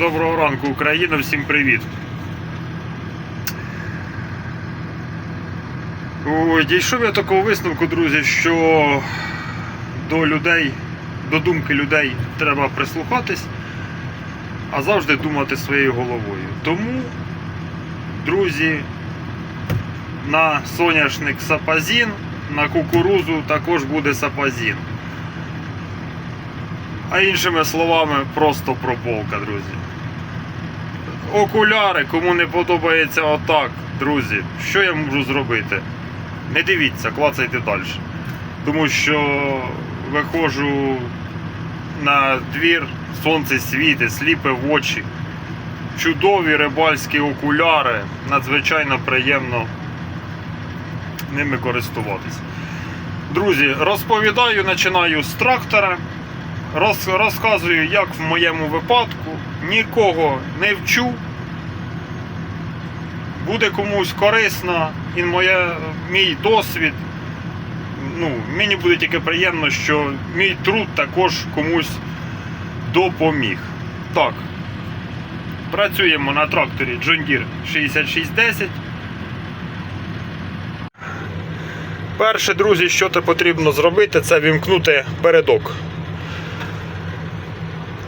Доброго ранку, Україна, всім привіт. Дійшов я такого висновку, друзі, що до людей, до думки людей треба прислухатись, а завжди думати своєю головою. Тому, друзі, на соняшник сапазін, на кукурузу також буде сапазін. А іншими словами, просто прополка, друзі. Окуляри, кому не подобається отак, друзі, що я можу зробити? Не дивіться, клацайте далі. Тому що виходжу на двір, сонце світить, сліпе в очі. Чудові рибальські окуляри, надзвичайно приємно ними користуватись. Друзі, розповідаю, починаю з трактора. Роз, розказую, як в моєму випадку, нікого не вчу. Буде комусь корисно і моє, мій досвід. Ну, мені буде тільки приємно, що мій труд також комусь допоміг. Так. Працюємо на тракторі John Deere 6610. Перше, друзі, що це потрібно зробити, це вімкнути передок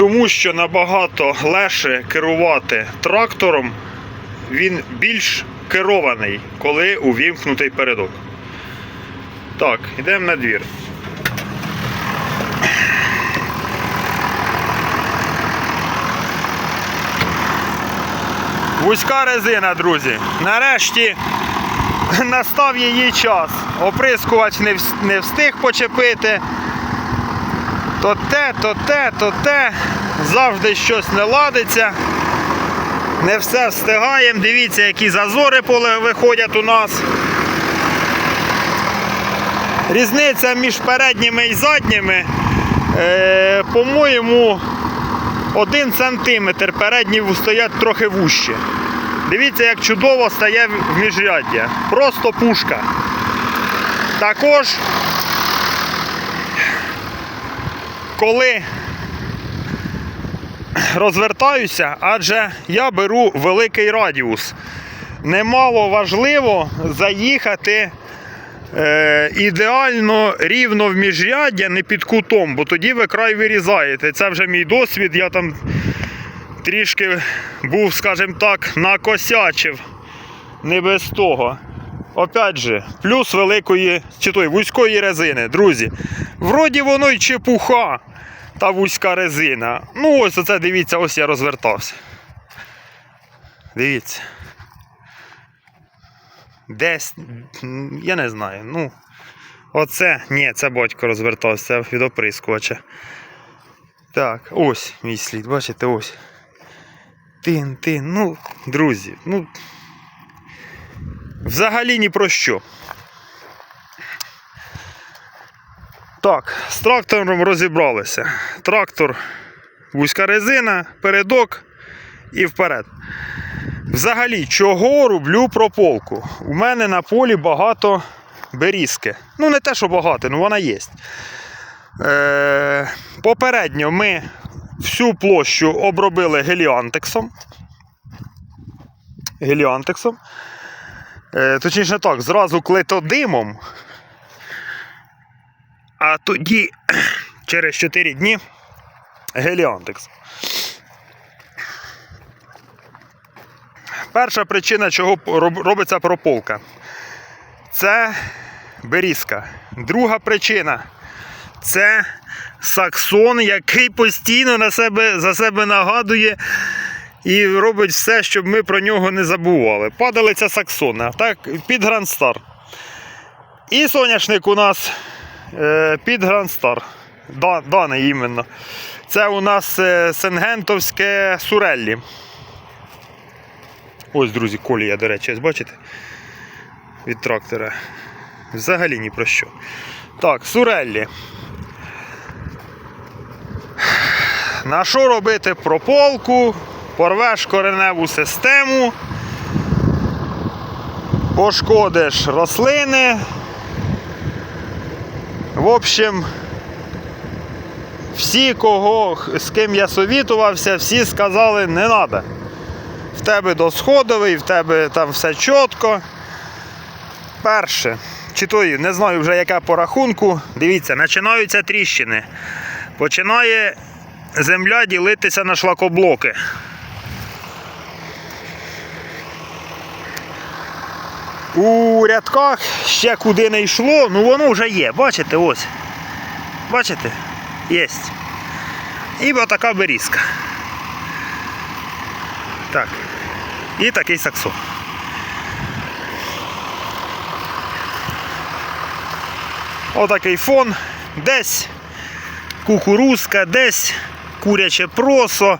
тому що набагато легше керувати трактором, він більш керований, коли увімкнутий передок. Так, йдемо на двір. Вузька резина, друзі. Нарешті настав її час. Оприскувач не встиг почепити. То те, то те, то те. Завжди щось не ладиться. Не все встигаємо. Дивіться, які зазори поле виходять у нас. Різниця між передніми і задніми, е, по-моєму, один сантиметр. Передні стоять трохи вужче. Дивіться, як чудово стає в міжряддя. Просто пушка. Також коли розвертаюся, адже я беру великий радіус. Немало важливо заїхати е, ідеально рівно в міжряддя, не під кутом, бо тоді ви край вирізаєте. Це вже мій досвід, я там трішки був, скажімо так, накосячив. Не без того. Опять же, плюс великої чи той вузької резини, друзі. Вроді воно й чепуха, та вузька резина. Ну ось оце дивіться, ось я розвертався. Дивіться. Десь, я не знаю, ну. Оце, ні, це батько розвертався, це від оприскувача. Так, ось мій слід, бачите, ось. Тин, тин, ну, друзі, ну. Взагалі ні про що. Так, з трактором розібралися. Трактор, вузька резина, передок і вперед. Взагалі, чого роблю прополку? У мене на полі багато берізки. Ну, не те, що багато, ну вона є. Е, попередньо ми всю площу обробили геліантексом. Геліантексом. Е, точніше так, зразу клетодимом. А тоді через 4 дні геліантекс. Перша причина, чого робиться прополка, це берізка. Друга причина це саксон, який постійно на себе, за себе нагадує і робить все, щоб ми про нього не забували. Падалиця саксона, так, під Грандстар. І соняшник у нас під Грандстар. Дане іменно. Це у нас е, Сенгентовське Суреллі. Ось, друзі, колія, до речі, ось бачите? Від трактора. Взагалі ні про що. Так, Суреллі. На що робити прополку? Порвеш кореневу систему, пошкодиш рослини. В общем, Всі, кого, з ким я совітувався, всі сказали, не треба. В тебе досходовий, в тебе там все чітко. Перше. Чи то не знаю вже яка по рахунку. Дивіться, починаються тріщини. Починає земля ділитися на шлакоблоки. У рядках ще куди не йшло, ну воно вже є. Бачите, ось. Бачите? Єсть. І отака берізка. Так. І такий саксон. Отакий фон. Десь кукурузка, десь куряче просо.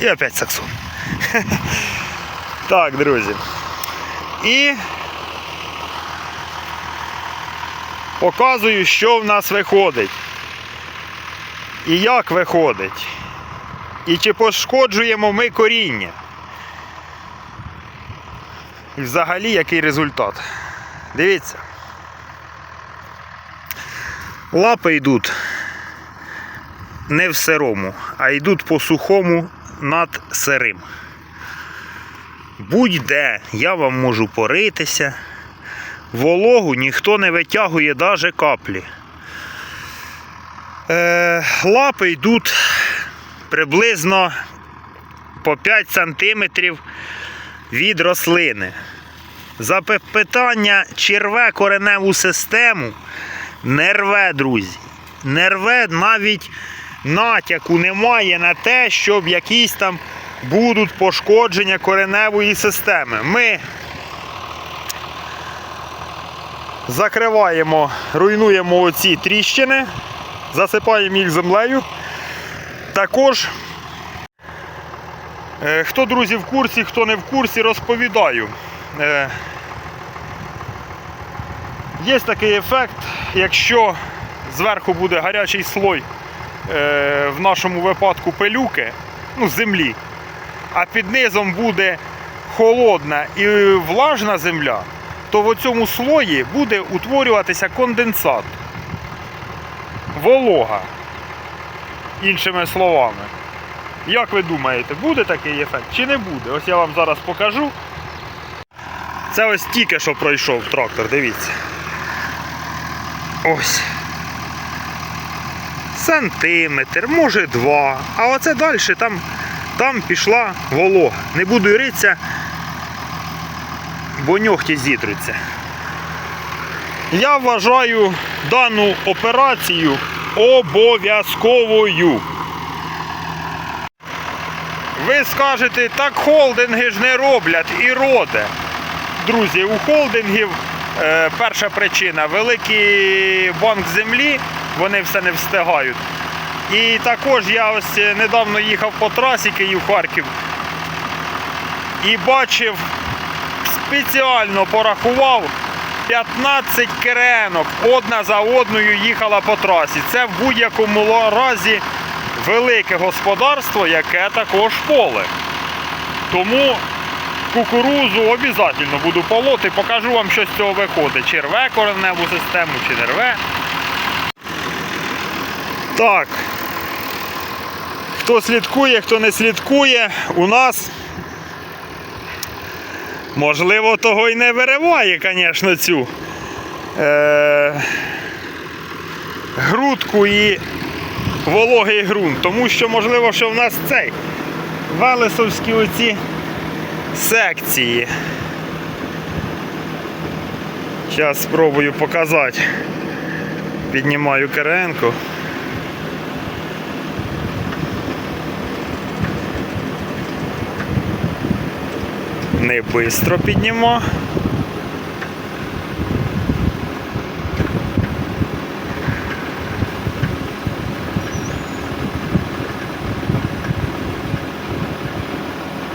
І опять саксон. Так, друзі. І показую, що в нас виходить. І як виходить. І чи пошкоджуємо ми коріння. І взагалі який результат. Дивіться. Лапи йдуть не в сирому, а йдуть по сухому над сирим. Будь-де я вам можу поритися. Вологу ніхто не витягує навіть каплі. Е, лапи йдуть приблизно по 5 см від рослини. За питання, чи рве кореневу систему, не рве, друзі. Не рве навіть натяку немає на те, щоб якісь там будуть пошкодження кореневої системи. Ми закриваємо, руйнуємо оці тріщини, засипаємо їх землею. Також, е, хто друзі в курсі, хто не в курсі, розповідаю. Е, Є такий ефект, якщо зверху буде гарячий слой, е, в нашому випадку пилюки, ну, землі, а під низом буде холодна і влажна земля, то в цьому слої буде утворюватися конденсат. Волога. Іншими словами. Як ви думаєте, буде такий ефект чи не буде? Ось я вам зараз покажу. Це ось тільки що пройшов трактор, дивіться. Ось. Сантиметр, може два. А оце далі там, там пішла волога. Не буду ритися, бо ньохті зітруться. Я вважаю дану операцію обов'язковою. Ви скажете, так холдинги ж не роблять і роде. Друзі, у холдингів е, перша причина великий банк землі, вони все не встигають. І також я ось е, недавно їхав по трасі Київ-Харків і бачив, спеціально порахував 15 керенок одна за одною їхала по трасі. Це в будь-якому разі велике господарство, яке також поле. Тому кукурузу обов'язково буду полоти, покажу вам, що з цього виходить. Чи рве кореневу систему, чи не рве. Так. Хто слідкує, хто не слідкує, у нас можливо того й не вириває, звісно, цю е- грудку і вологий ґрунт. Тому що, можливо, що в нас цей велесовські оці секції. Зараз спробую показати. Піднімаю керенку. Не швидко підніма.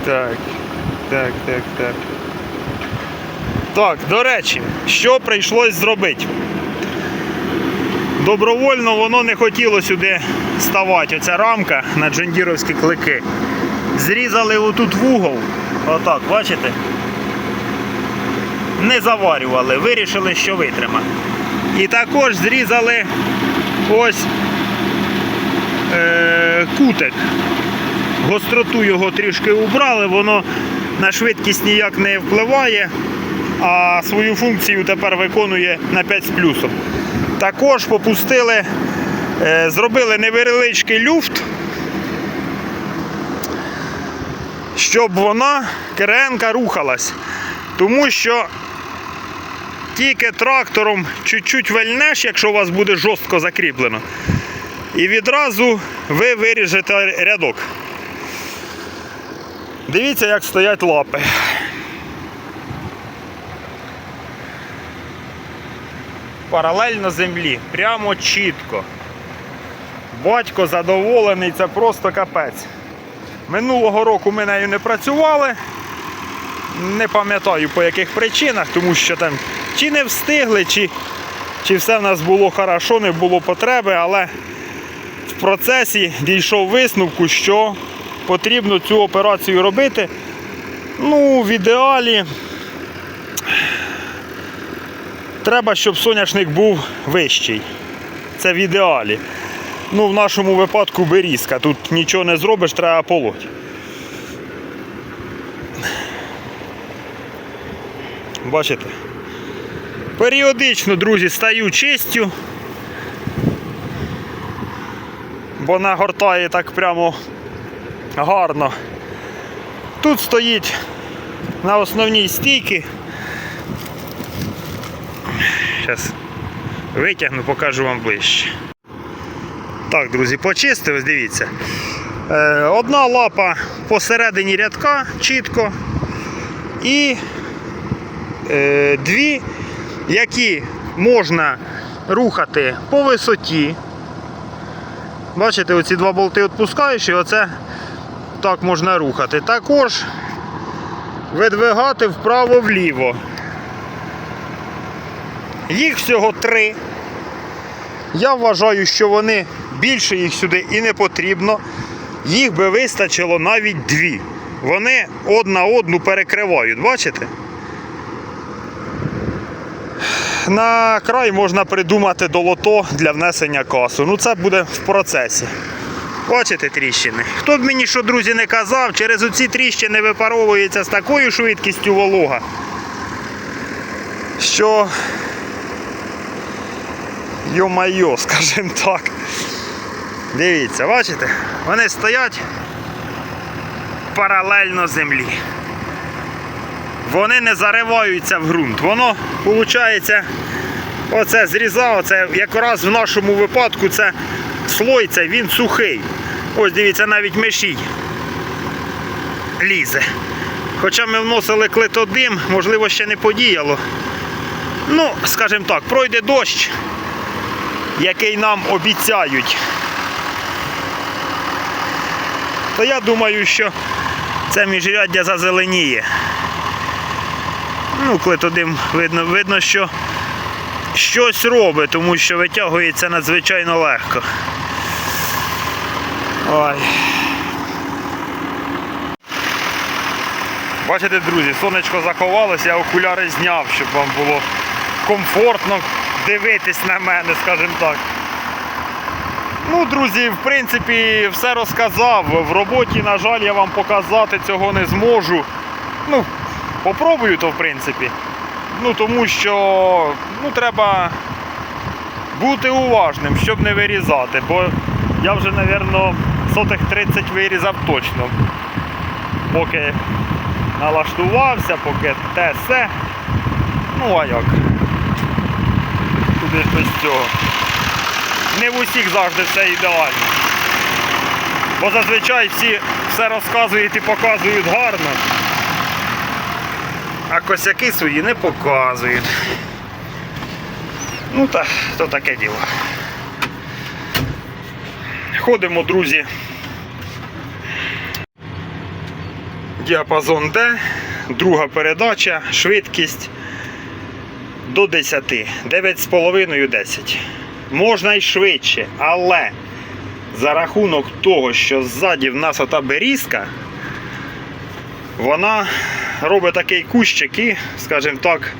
Так, так, так, так. Так, до речі, що прийшлось зробити? Добровольно воно не хотіло сюди ставати. Оця рамка на джендіровські клики. Зрізали отут вугол. Отак, бачите? Не заварювали, вирішили, що витрима. І також зрізали ось е, кутик. Гостроту його трішки убрали, воно на швидкість ніяк не впливає, а свою функцію тепер виконує на 5 з плюсом. Також попустили, е, зробили невеличкий люфт, щоб вона керенка рухалась. Тому що тільки трактором чуть-чуть вельнеш, якщо у вас буде жорстко закріплено. І відразу ви виріжете рядок. Дивіться, як стоять лапи. Паралельно землі, прямо чітко. Батько задоволений, це просто капець. Минулого року ми нею не працювали. Не пам'ятаю по яких причинах, тому що там чи не встигли, чи, чи все в нас було хорошо, не було потреби, але в процесі дійшов висновку, що потрібно цю операцію робити. Ну, в ідеалі треба, щоб соняшник був вищий. Це в ідеалі. Ну, в нашому випадку берізка. Тут нічого не зробиш, треба полоть. Бачите? Періодично, друзі, стаю чистю, бо нагортає так прямо гарно. Тут стоїть на основній стійці. Зараз витягну, покажу вам ближче. Так, друзі, почистив, дивіться. Е, Одна лапа посередині рядка чітко. І е, дві, які можна рухати по висоті. Бачите, оці два болти відпускаєш і оце так можна рухати. Також видвигати вправо-вліво. Їх всього три. Я вважаю, що вони більше їх сюди і не потрібно. Їх би вистачило навіть дві. Вони одна одну перекривають, бачите? На край можна придумати долото для внесення касу. Ну це буде в процесі. Бачите тріщини? Хто б мені що, друзі, не казав, через оці тріщини випаровується з такою швидкістю волога, що Йо-майо, скажімо так. Дивіться, бачите? Вони стоять паралельно землі. Вони не зариваються в ґрунт. Воно, виходить, оце зрізав, оце якраз в нашому випадку це слой, це він сухий. Ось дивіться, навіть мишій лізе. Хоча ми вносили клетодим, можливо, ще не подіяло. Ну, скажімо так, пройде дощ, який нам обіцяють. То я думаю, що це міжряддя зазеленіє. Ну, клетодим видно, видно, що щось робить, тому що витягується надзвичайно легко. Ой. Бачите, друзі, сонечко заховалося, я окуляри зняв, щоб вам було комфортно дивитись на мене, скажімо так. Ну, друзі, в принципі, все розказав. В роботі, на жаль, я вам показати цього не зможу. Ну, попробую то, в принципі. Ну, тому що ну, треба бути уважним, щоб не вирізати, бо я вже, мабуть, сотих 30 вирізав точно. Поки налаштувався, поки те все. Ну, а як? Куди ж без цього? Не в усіх завжди все ідеально. Бо зазвичай всі все розказують і показують гарно, а косяки свої не показують. Ну так, то таке діло. Ходимо, друзі. Діапазон D, друга передача, швидкість до 10. 9,5 10. Можна й швидше, але за рахунок того, що ззаді в нас ота берізка, вона робить такий кущик і, скажімо так,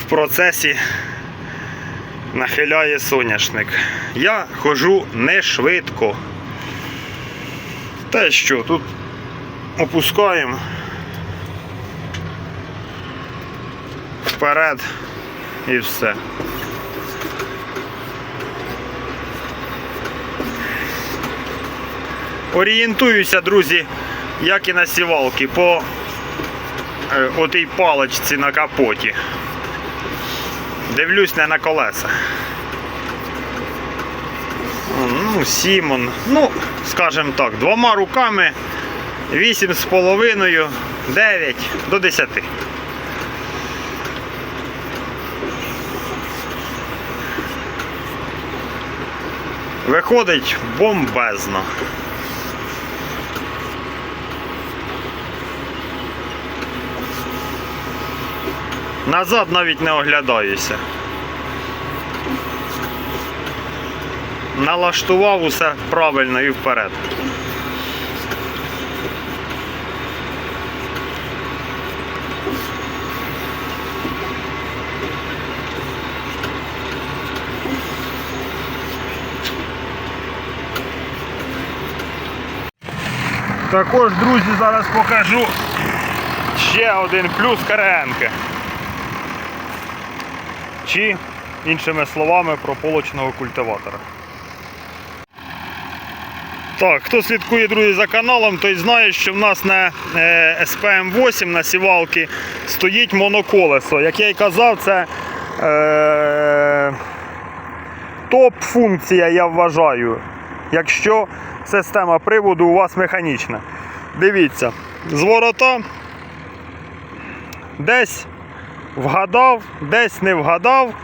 в процесі нахиляє соняшник. Я хожу не швидко. Й що, тут опускаємо вперед і все. Орієнтуюся, друзі, як і на сівалки, по е, отій паличці на капоті. Дивлюсь не на колеса. Ну, Сімон. Ну, скажімо так, двома руками 8,5, 9 до 10. Виходить бомбезно. Назад навіть не оглядаюся. Налаштував усе правильно і вперед. Також, друзі, зараз покажу ще один плюс каренки. Чи, іншими словами, прополочного культиватора. Так, хто слідкує, друзі, за каналом, той знає, що в нас на е, SPM8 на сівалки стоїть моноколесо. Як я й казав, це е, топ-функція, я вважаю, якщо система приводу у вас механічна. Дивіться, з ворота десь вгадав, десь не вгадав.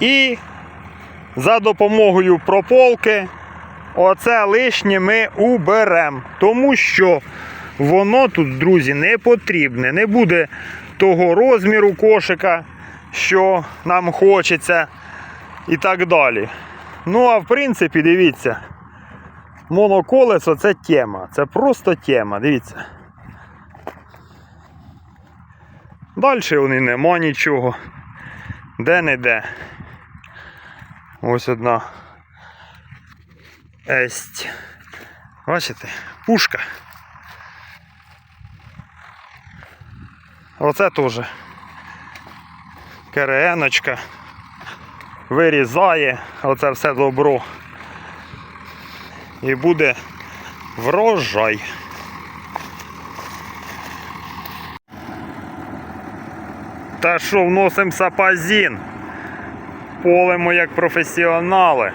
І за допомогою прополки оце лишнє ми уберемо. Тому що воно тут, друзі, не потрібне. Не буде того розміру кошика, що нам хочеться, і так далі. Ну, а в принципі, дивіться, моноколесо це тема. Це просто тема. Дивіться. Далі вони нема нічого. Де не де. Ось одна есть. Бачите? Пушка. Оце теж КРНочка. Вирізає оце все добро. І буде врожай. Та що вносимо сапазін? Полимо як професіонали.